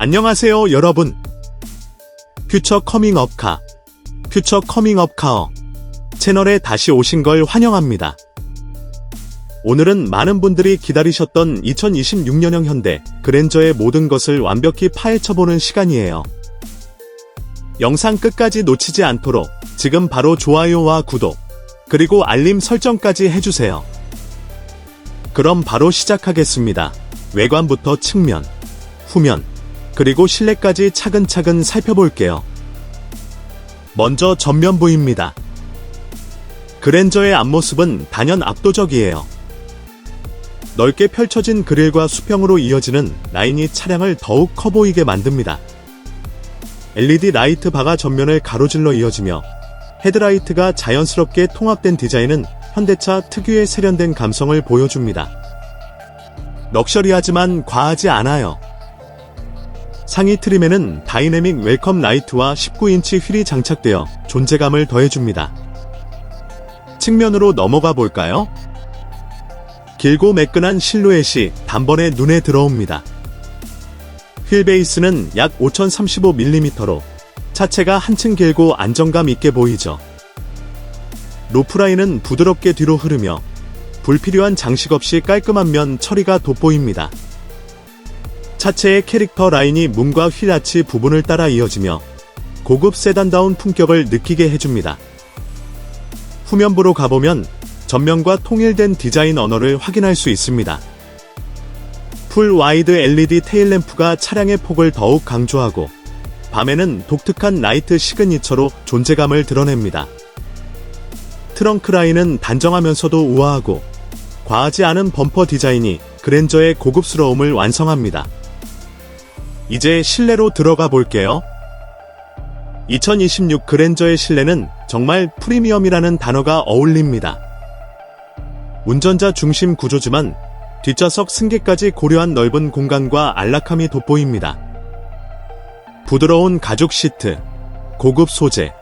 안녕하세요, 여러분. 퓨처 커밍업 카, 퓨처 커밍업 카어 채널에 다시 오신 걸 환영합니다. 오늘은 많은 분들이 기다리셨던 2026년형 현대 그랜저의 모든 것을 완벽히 파헤쳐보는 시간이에요. 영상 끝까지 놓치지 않도록 지금 바로 좋아요와 구독, 그리고 알림 설정까지 해주세요. 그럼 바로 시작하겠습니다. 외관부터 측면, 후면, 그리고 실내까지 차근차근 살펴볼게요. 먼저 전면부입니다. 그랜저의 앞모습은 단연 압도적이에요. 넓게 펼쳐진 그릴과 수평으로 이어지는 라인이 차량을 더욱 커 보이게 만듭니다. LED 라이트 바가 전면을 가로질러 이어지며 헤드라이트가 자연스럽게 통합된 디자인은 현대차 특유의 세련된 감성을 보여줍니다. 럭셔리하지만 과하지 않아요. 상위 트림에는 다이내믹 웰컴 라이트와 19인치 휠이 장착되어 존재감을 더해줍니다. 측면으로 넘어가 볼까요? 길고 매끈한 실루엣이 단번에 눈에 들어옵니다. 휠 베이스는 약 5035mm로 차체가 한층 길고 안정감 있게 보이죠. 로프라인은 부드럽게 뒤로 흐르며 불필요한 장식 없이 깔끔한 면 처리가 돋보입니다. 차체의 캐릭터 라인이 문과 휠 아치 부분을 따라 이어지며 고급 세단다운 품격을 느끼게 해줍니다. 후면부로 가보면 전면과 통일된 디자인 언어를 확인할 수 있습니다. 풀 와이드 LED 테일램프가 차량의 폭을 더욱 강조하고 밤에는 독특한 라이트 시그니처로 존재감을 드러냅니다. 트렁크 라인은 단정하면서도 우아하고 과하지 않은 범퍼 디자인이 그랜저의 고급스러움을 완성합니다. 이제 실내로 들어가 볼게요. 2026 그랜저의 실내는 정말 프리미엄이라는 단어가 어울립니다. 운전자 중심 구조지만 뒷좌석 승객까지 고려한 넓은 공간과 안락함이 돋보입니다. 부드러운 가죽 시트, 고급 소재,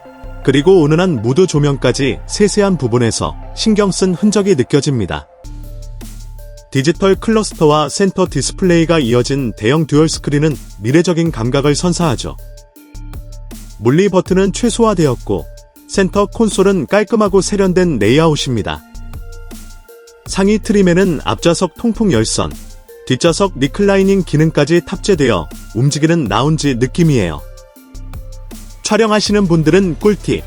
그리고 은은한 무드 조명까지 세세한 부분에서 신경 쓴 흔적이 느껴집니다. 디지털 클러스터와 센터 디스플레이가 이어진 대형 듀얼 스크린은 미래적인 감각을 선사하죠. 물리 버튼은 최소화되었고 센터 콘솔은 깔끔하고 세련된 레이아웃입니다. 상위 트림에는 앞좌석 통풍 열선, 뒷좌석 리클라이닝 기능까지 탑재되어 움직이는 라운지 느낌이에요. 촬영하시는 분들은 꿀팁.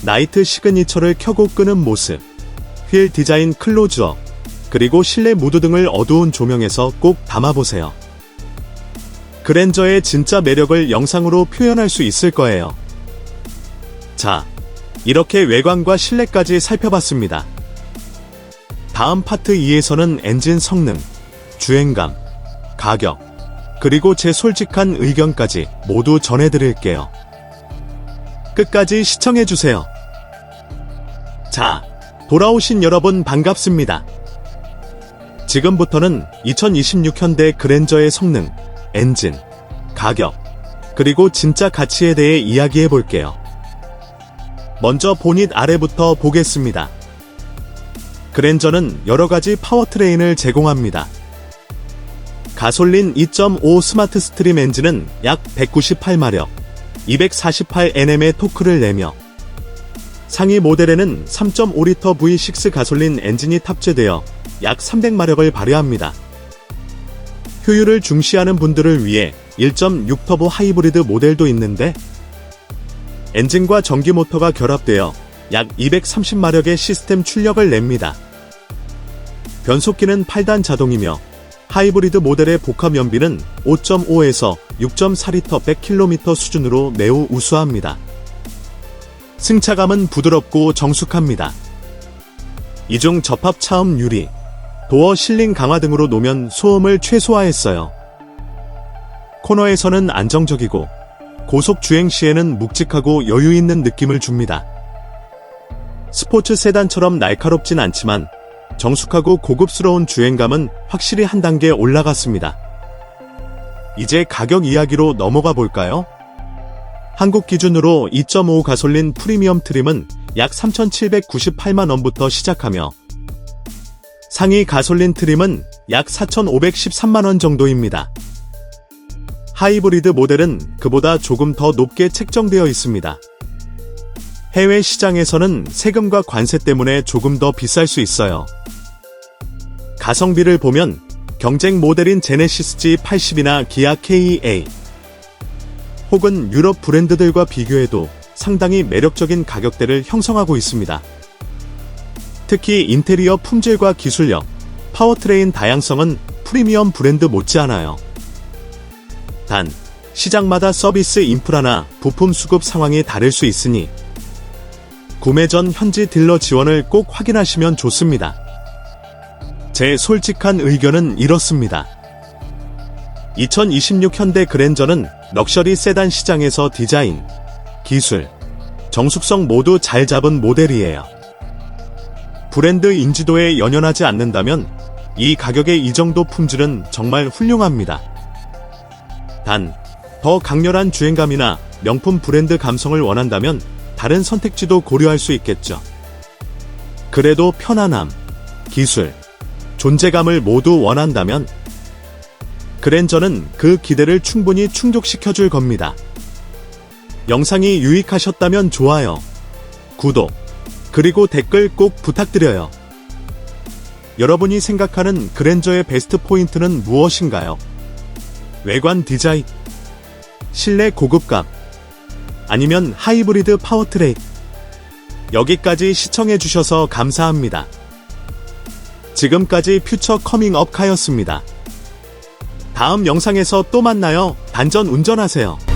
나이트 시그니처를 켜고 끄는 모습, 휠 디자인 클로즈업, 그리고 실내 무드 등을 어두운 조명에서 꼭 담아보세요. 그랜저의 진짜 매력을 영상으로 표현할 수 있을 거예요. 자, 이렇게 외관과 실내까지 살펴봤습니다. 다음 파트 2에서는 엔진 성능, 주행감, 가격, 그리고 제 솔직한 의견까지 모두 전해드릴게요. 끝까지 시청해주세요. 자, 돌아오신 여러분 반갑습니다. 지금부터는 2026 현대 그랜저의 성능, 엔진, 가격, 그리고 진짜 가치에 대해 이야기해 볼게요. 먼저 보닛 아래부터 보겠습니다. 그랜저는 여러 가지 파워트레인을 제공합니다. 가솔린 2.5 스마트 스트림 엔진은 약 198마력, 248Nm의 토크를 내며 상위 모델에는 3.5리터 V6 가솔린 엔진이 탑재되어 약 300마력을 발휘합니다. 효율을 중시하는 분들을 위해 1.6 터보 하이브리드 모델도 있는데 엔진과 전기 모터가 결합되어 약 230마력의 시스템 출력을 냅니다. 변속기는 8단 자동이며 하이브리드 모델의 복합 연비는 5.5에서 6.4리터 100km 수준으로 매우 우수합니다. 승차감은 부드럽고 정숙합니다. 이중 접합 차음 유리, 도어 실링 강화 등으로 노면 소음을 최소화했어요. 코너에서는 안정적이고 고속 주행 시에는 묵직하고 여유 있는 느낌을 줍니다. 스포츠 세단처럼 날카롭진 않지만 정숙하고 고급스러운 주행감은 확실히 한 단계 올라갔습니다. 이제 가격 이야기로 넘어가 볼까요? 한국 기준으로 2.5 가솔린 프리미엄 트림은 약 3,798만 원부터 시작하며 상위 가솔린 트림은 약 4,513만 원 정도입니다. 하이브리드 모델은 그보다 조금 더 높게 책정되어 있습니다. 해외 시장에서는 세금과 관세 때문에 조금 더 비쌀 수 있어요. 가성비를 보면 경쟁 모델인 제네시스 G80이나 기아 KEA 혹은 유럽 브랜드들과 비교해도 상당히 매력적인 가격대를 형성하고 있습니다. 특히 인테리어 품질과 기술력, 파워트레인 다양성은 프리미엄 브랜드 못지않아요. 단, 시장마다 서비스 인프라나 부품 수급 상황이 다를 수 있으니 구매 전 현지 딜러 지원을 꼭 확인하시면 좋습니다. 제 솔직한 의견은 이렇습니다. 2026 현대 그랜저는 럭셔리 세단 시장에서 디자인, 기술, 정숙성 모두 잘 잡은 모델이에요. 브랜드 인지도에 연연하지 않는다면 이 가격의 이 정도 품질은 정말 훌륭합니다. 단, 더 강렬한 주행감이나 명품 브랜드 감성을 원한다면 다른 선택지도 고려할 수 있겠죠. 그래도 편안함, 기술, 존재감을 모두 원한다면 그랜저는 그 기대를 충분히 충족시켜 줄 겁니다. 영상이 유익하셨다면 좋아요, 구독, 그리고 댓글 꼭 부탁드려요. 여러분이 생각하는 그랜저의 베스트 포인트는 무엇인가요? 외관 디자인, 실내 고급감, 아니면 하이브리드 파워트레인. 여기까지 시청해주셔서 감사합니다. 지금까지 퓨처 커밍업 카였습니다. 다음 영상에서 또 만나요. 안전 운전하세요.